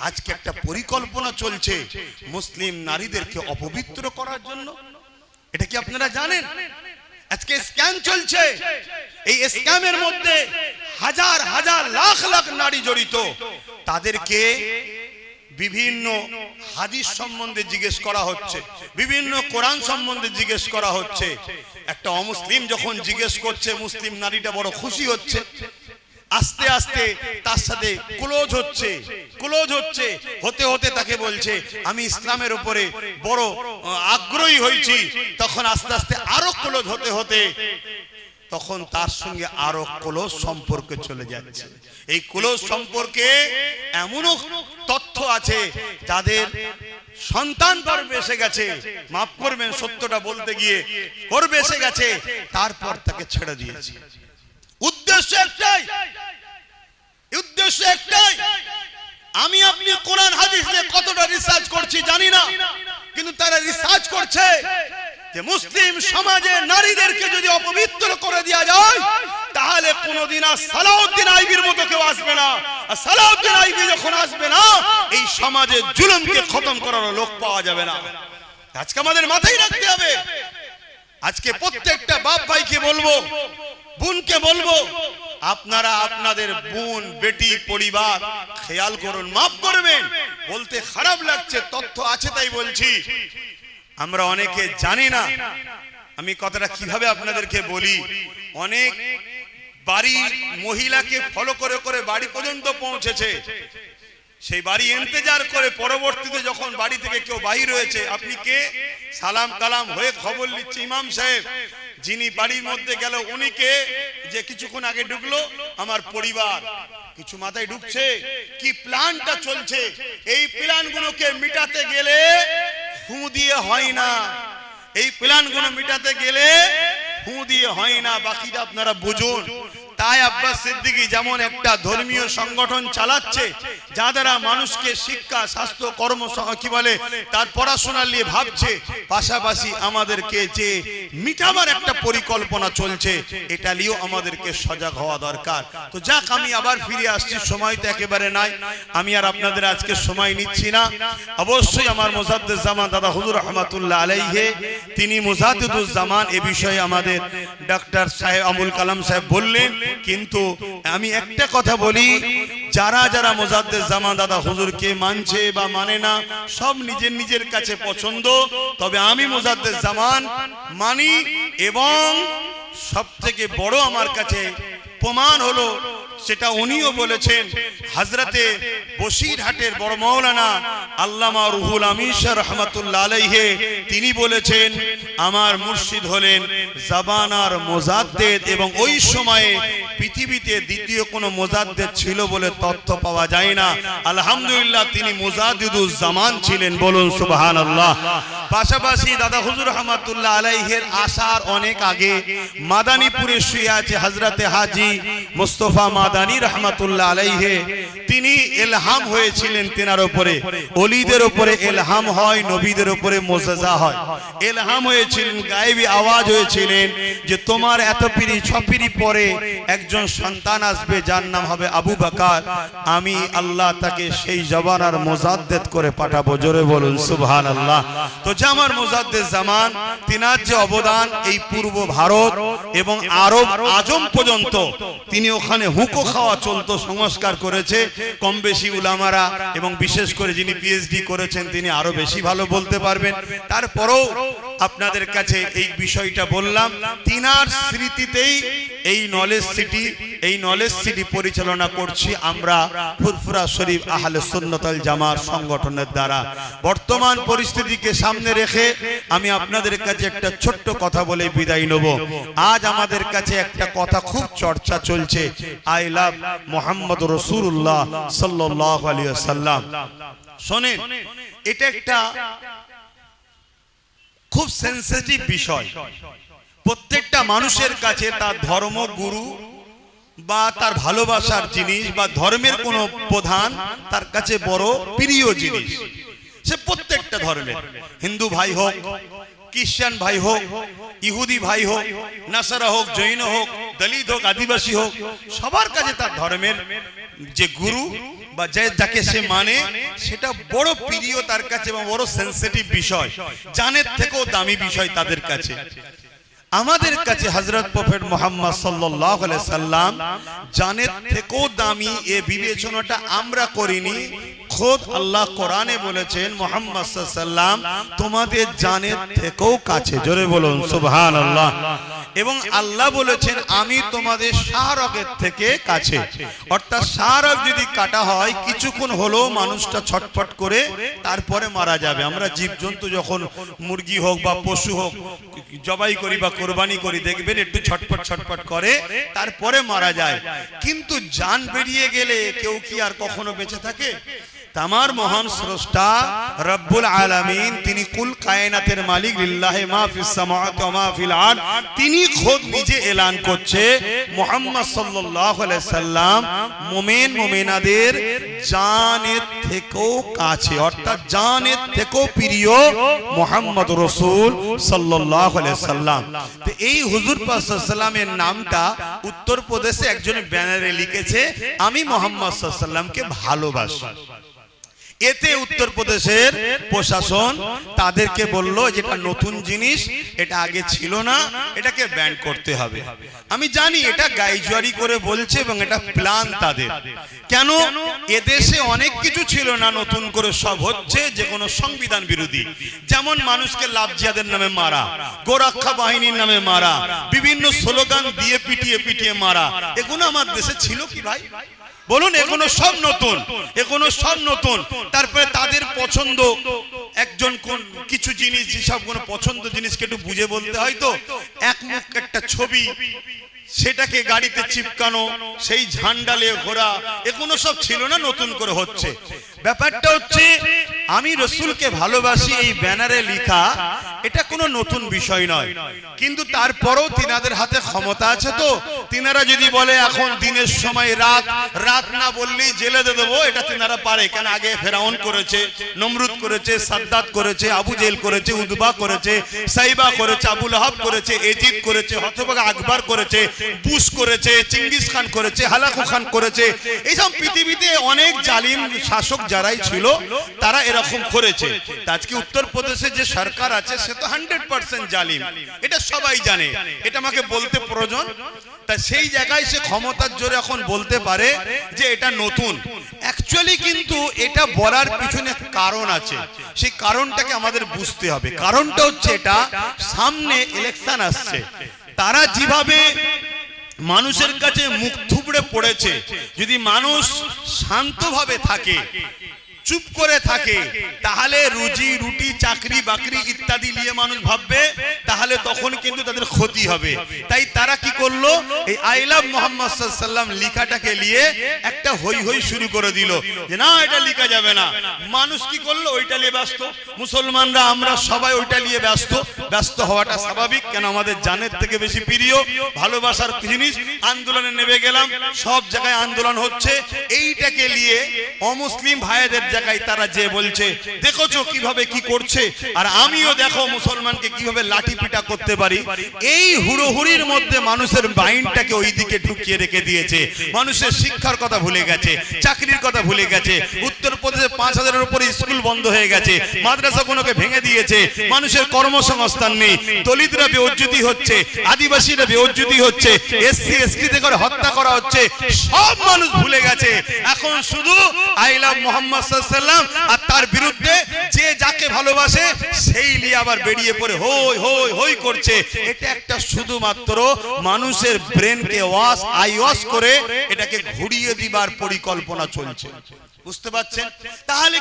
আজকে একটা পরিকল্পনা চলছে মুসলিম নারীদেরকে অপবিত্র করার জন্য। এটা কি আপনারা জানেন? আজকে স্ক্যাম চলছে। এই স্ক্যামের মধ্যে হাজার হাজার, লাখ লাখ নারী জড়িত। তাদেরকে বিভিন্ন হাদিস সম্বন্ধে জিজ্ঞেস করা হচ্ছে, বিভিন্ন কোরআন সম্বন্ধে জিজ্ঞেস করা হচ্ছে। একটা অমুসলিম যখন জিজ্ঞেস করছে, মুসলিম নারীটা বড় খুশি হচ্ছে, আস্তে আস্তে তার সাথে ক্লোজ হচ্ছে। ক্লোজ হচ্ছে, হতে হতে তাকে বলছে, আমি ইসলামের উপরে বড় আগ্রহী হয়েছি। তখন আস্তে আস্তে আরও ক্লোজ হতে হতে তখন তার সঙ্গে আরও ক্লোজ সম্পর্কে চলে যাচ্ছে। এই ক্লোজ সম্পর্কে এমনও তথ্য আছে যাদের সন্তান গর্বে এসে গেছে। মাফ করবেন সত্যটা বলতে গিয়ে গর্বে এসে গেছে, তারপর তাকে ছেড়ে দিয়েছে। উদ্দেশ্য একটাই উদ্দেশ্য একটাই আমি আপনি কোরআন হাদিস নিয়ে কতটা রিসার্চ করছি জানি না। কিন্তু তারা রিসার্চ করছে যে মুসলিম সমাজে নারীদেরকে যদি অপবিত্র করে দেওয়া যায়, তাহলে কোনোদিন আর সালাউদ্দিন আইবির মতো কেউ আসবে না। আর সালাউদ্দিন আইবি যখন আসবে না, এই সমাজে জুলুমকে খতম করার লোক পাওয়া যাবে না। আজকে আমাদের মাথায় রাখতে হবে। আজকে প্রত্যেকটা বাপ ভাইকে বলব, বোনকে বলব আপনারা আপনাদের বোন, বেটি, পরিবার, খেয়াল করুন, মাফ করবেন। বলতে খারাপ লাগছে, তথ্য আছে তাই বলছি। আমরা অনেকে জানি না, আমি কথাটা কীভাবে আপনাদেরকে বলি। অনেক বাড়ির মহিলাকে ফলো করে করে বাড়ি পর্যন্ত পৌঁছেছে। সেই বাড়ি ইন্তজার করে পরবর্তীতে যখন বাড়ি থেকে কেউ বাহির হয়েছে, আপনি কে? সালাম কালাম হয়ে খবর নিচ্ছে ইমাম সাহেব। যিনি বাড়ির মধ্যে গেল, উনি কে? যে কিছুক্ষণ আগে ঢুকলো আমার পরিবার। কিছু মাথায় ঢুকছে, কি প্ল্যানটা চলছে? এই প্ল্যানগুলোকে মিটাতে গেলে ফু দিয়ে হয় না। এই প্ল্যানগুলো মিটাতে গেলে ফু দিয়ে হয় না। বাকিটা আপনারা বুঝুন। তাই আব্বাস সিদ্দিকী যেমন একটা ধর্মীয় সংগঠন চালাচ্ছে, যা দ্বারা মানুষকে শিক্ষা, স্বাস্থ্য, কর্ম কি বলে, তার পড়াশোনা নিয়ে ভাবছে, পাশাপাশি আমাদেরকে যে মিটাবার একটা পরিকল্পনা চলছে, এটা নিয়েও আমাদেরকে সজাগ হওয়া দরকার। তো যাক, আমি আবার ফিরে আসছি, সময় তো একেবারে নাই। আমি আর আপনাদের আজকে সময় নিচ্ছি না। অবশ্যই আমার মোজাদ্দুজ জামান দাদা হুজুর রহমাতুল্লাহ আলাইহে, তিনি মুজাদ্দুজ জামান এ বিষয়ে আমাদের ডক্টর সাহেব আমুল কালাম সাহেব বললেন, কিন্তু আমি একটা কথা বলি যারা যারা মোজাদ্দের জামা দাদা হুজুরকে মানছে বা মানে না, সব নিজের নিজের কাছে পছন্দ। তবে আমি মোজাদ্দের জামান মানি এবং সব থেকে বড় আমার কাছে প্রমাণ হলো, সেটা উনিও বলেছেন, হাজরাতে বসিরহাটের বড় মৌলানা আল্লামা রুহুল আমিশা রহমাতুল্লাহ আলাইহে, তিনি বলেছেন, আমার মুর্শিদ হলেন জাবানার মোজাদ্দেদ এবং ওই সময়ে পৃথিবীতে দ্বিতীয় কোনো মোজাদ্দেদ ছিল বলে তথ্য পাওয়া যায় না। আলহামদুলিল্লাহ, তিনি মোজাদিদুজ্জামান ছিলেন, বলুন সুবাহান আল্লাহ পাশাপাশি দাদা হুজুর রহমাতুল্লাহ আলাইহের আসার অনেক আগে মাদানীপুরে শুয়ে আছে হজরতে হাজি মুস্তফা মাদানী রহমাতুল্লাহ আলাইহে। তিনি এলহাম হয়েছিলেন তেনার উপরে। অলিদের উপরে এলহাম হয়, নবীদের উপরে মোজাজা হয়। এলহাম হয়েছিলেন, গায়েবী আওয়াজ হয়েছিলেন যে তোমার এত পিড়ি ছ পিড়ি পরে একজন সন্তান আসবে, যার নাম হবে আবু বাকার। আমি আল্লাহ তাকে সেই জবানার মোজাদ্দেদ করে পাঠাবো। জোরে বলুন সুবহান আল্লাহ তো জামার মোজাদ্দেদ জামান, তিনার যে অবদান এই পূর্ব ভারত এবং আরব আজম পর্যন্ত, তিনি ওখানে হুঁকো খাওয়া চলতো, সংস্কার করেছে কম বেশি উলামারা এবং বিশেষ করে যিনি পিএইচডি করেছেন, তিনি আরও বেশি ভালো বলতে পারবেন। তারপরেও আপনাদের কাছে এই বিষয়টা বললাম, তিনার স্মৃতিতেই এই নলেজ সিটি এই নলেজ সিটি পরিচালনা করছি আমরা ফুরফুরা শরীফ আহলে সুন্নতাল জামার সংগঠনের দ্বারা। বর্তমান পরিস্থিতিকে সামনে রেখে আমি আপনাদের কাছে একটা ছোট্ট কথা বলে বিদায় নেব। আজ আমাদের কাছে একটা কথা খুব চর্চা চলছে। আই লাভ মোহাম্মদ রসুল্লাহ সাল্লাহ সাল্লাম শোনেন, এটা একটা খুব সেন্সিটিভ বিষয়। প্রত্যেকটা মানুষের কাছে তার ধর্ম গুরু বা তার ভালোবাসার জিনিস বা ধর্মের কোনো প্রধান তার কাছে বড় প্রিয় জিনিস। সে প্রত্যেকটা ধর্মের। হিন্দু ভাই হোক, খ্রিস্টান ভাই হোক, ইহুদি ভাই হোক, নাসারা হোক, জৈন হোক, দলিত হোক, আদিবাসী হোক, সবার কাছে তার ধর্মের যে গুরু বা যে যাকে সে মানে সেটা বড় প্রিয় তার কাছে এবং বড় সেন্সিটিভ বিষয়। জানের থেকেও দামি বিষয় তাদের কাছে। আমাদের কাছে হজরত প্রফেট মোহাম্মদ সাল্লাহ সাল্লাম জানের থেকেও দামি এ বিবেচনাটা আমরা করিনি। খোদ আল্লাহ কোরআনে বলেছেন মোহাম্মদ সাল্লাম তোমাদের জানের থেকেও কাছে। জোরে বলুন সুবহান আল্লাহ এবং আল্লাহ বলেছেন আমি তোমাদের শাহরগের থেকে কাছে। অর্থাৎ শাহরগ যদি কাটা হয় কিছুক্ষণ হলেও মানুষটা ছটফট করে তারপরে মারা যাবে। আমরা জীবজন্তু যখন মুরগি হোক বা পশু হোক জবাই করি বা কোরবানি করি দেখবেন একটু ছটফট ছটফট করে তারপরে মারা যায়। কিন্তু জান বেরিয়ে গেলে কেউ কি আর কখনো বেঁচে থাকে? তামার মহান স্রষ্টা রব্বুল আলামিন, তিনি কুল কায়নাতের মালিক, লিল্লাহি মা ফিস সামাওয়াতি ওয়া মা ফিল আরদ। তিনি খোদ নিজে এলান করছে মুহাম্মদ সাল্লাল্লাহু আলাইহি সাল্লাম, মুমিন, মুমিনাদের জানের থেকেও কাছে, অর্থাৎ জানের থেকেও প্রিয় মুহাম্মদ রাসূল সাল্লাল্লাহু আলাইহি সাল্লাম। তো এই হুজুর পাক সাল্লামের নামটা উত্তরপ্রদেশে একজন ব্যানারে লিখেছে, আমি মোহাম্মদ সাল্লামকে ভালোবাসি। এতে উত্তরপ্রদেশের প্রশাসন তাদেরকে বলল যেটা নতুন জিনিস এটা আগে ছিল না এটাকে ব্যান করতে হবে। আমি জানি এটা গাইজুয়ারি করে বলছে এবং এটা প্ল্যান তাদের। কেন? এদেশে অনেক কিছু ছিল না নতুন করে সব হচ্ছে যে কোনো সংবিধান বিরোধী। যেমন মানুষকে লাভ জিয়াদের নামে মারা গোরক্ষা বাহিনীর নামে মারা বিভিন্ন স্লোগান দিয়ে পিটিয়ে পিটিয়ে মারা। এগুলো আমার দেশে ছিল কি ভাই? বলুন এগুলো সব নতুন এগুলো সব নতুন তারপরে তাদের পছন্দ, একজন কোন কিছু জিনিস, যেসব কোন পছন্দ জিনিসকে একটু বুঝে বলতে হয় তো, এক একটা ছবি, সেটাকে গাড়িতে চিপকানো, সেই ঝান্ডালে ঘোরা, এগুলো সব ছিল না, নতুন করে হচ্ছে। ব্যাপারটা হচ্ছে, আমি রসুলকে ভালোবাসি এই ব্যানারে লেখা এটা কোনো নতুন বিষয় নয়। কিন্তু তারপরেও তিনাদের হাতে ক্ষমতা আছে তো। তিনারা যদি বলে, এখন দিনের সময় রাত রাত না বললেই জেলে দিয়ে দেবো, এটা তিনারা পারে। কেন? আগে ফেরাউন করেছে, নমরুদ করেছে, সাদ্দাত করেছে, আবু জেল করেছে, উদবা করেছে, সাইবা করেছে আবুল আহাব করেছে, এজিদ করেছে হতবাগ আকবর করেছে, বুশ করেছে চিঙ্গিস খান করেছে, হালাকু খান করেছে। এইসব পৃথিবীতে অনেক জালিম শাসক যারাই ছিল, তারা এরকম করেছে। আজকে উত্তরপ্রদেশে যে সরকার আছে, সে তো হান্ড্রেড পার্সেন্ট জালিম। এটা সবাই জানে। এটা আমাকে বলতে প্রয়োজন। তা সেই জায়গায় সে ক্ষমতার জোরে এখন বলতে পারে যে এটা নতুন। অ্যাকচুয়ালি কিন্তু এটা বলার পিছনে কারণ আছে। সেই কারণটাকে আমাদের বুঝতে হবে। কারণটা হচ্ছে এটা, সামনে ইলেকশন আসছে। তারা যেভাবে মানুষের কাছে মুখ থুবড়ে পড়েছে, যদি মানুষ শান্তভাবে থাকে চুপ করে থাকে। তাহলে রুজি রুটি চাকরি বাকরি ইত্যাদি নিয়ে মানুষ ভাববে তাহলে তখন কিন্তু তাদের ক্ষতি হবে। তাই তারা কি করল? এই আই লাভ মোহাম্মদ সাল্লাম লিখাটাকে নিয়ে একটা হই হই শুরু করে দিল। যে না এটা লিখা যাবে না। মানুষ কি করল? ওইটা নিয়ে ব্যস্ত। মুসলমানরা আমরা সবাই ওইটা নিয়ে ব্যস্ত। ব্যস্ত হওয়াটা স্বাভাবিক কেন আমাদের জানের থেকে বেশি প্রিয় ভালোবাসার জিনিস আন্দোলনে নেমে গেলাম সব জায়গায় আন্দোলন হচ্ছে। এইটাকে নিয়ে অমুসলিম ভাইদের জায়গায় তারা যে বলছে, দেখোছো কীভাবে কি করছে? আর আমিও দেখো মুসলমানকে কীভাবে লাঠি পিটা করতে পারি। এই হুড়োহুড়ির মধ্যে মানুষের মাইন্ডটাকে ওই দিকে ঢুকিয়ে রেখে দিয়েছে। মানুষের শিক্ষার কথা ভুলে গেছে, চাকরির কথা ভুলে গেছে, উত্তরপ্রদেশে পাঁচ হাজারের উপরে স্কুল বন্ধ হয়ে গেছে, মাদ্রাসাগুলোকে ভেঙে দিয়েছে, মানুষের কর্মসংস্থান নেই, দলিতরা বেউজ্জুতি হচ্ছে, আদিবাসীরা বেউজ্জুতি হচ্ছে, এসসি এসটি করে হত্যা করা হচ্ছে, সব মানুষ ভুলে গেছে। এখন শুধু আই লাভ মোহাম্মদ সাল্লাম আর তার বিরুদ্ধে যে যাকে ভালোবাসে, সেই নিয়ে আবার বেরিয়ে পড়ে, হই হই হই করছে। এটা একটা শুধুমাত্র মানুষের ব্রেনকে ওয়াশ, আই ওয়াশ করে এটাকে ঘুরিয়ে দিবার পরিকল্পনা চলছে। বুঝতে পারছেন? তাহলে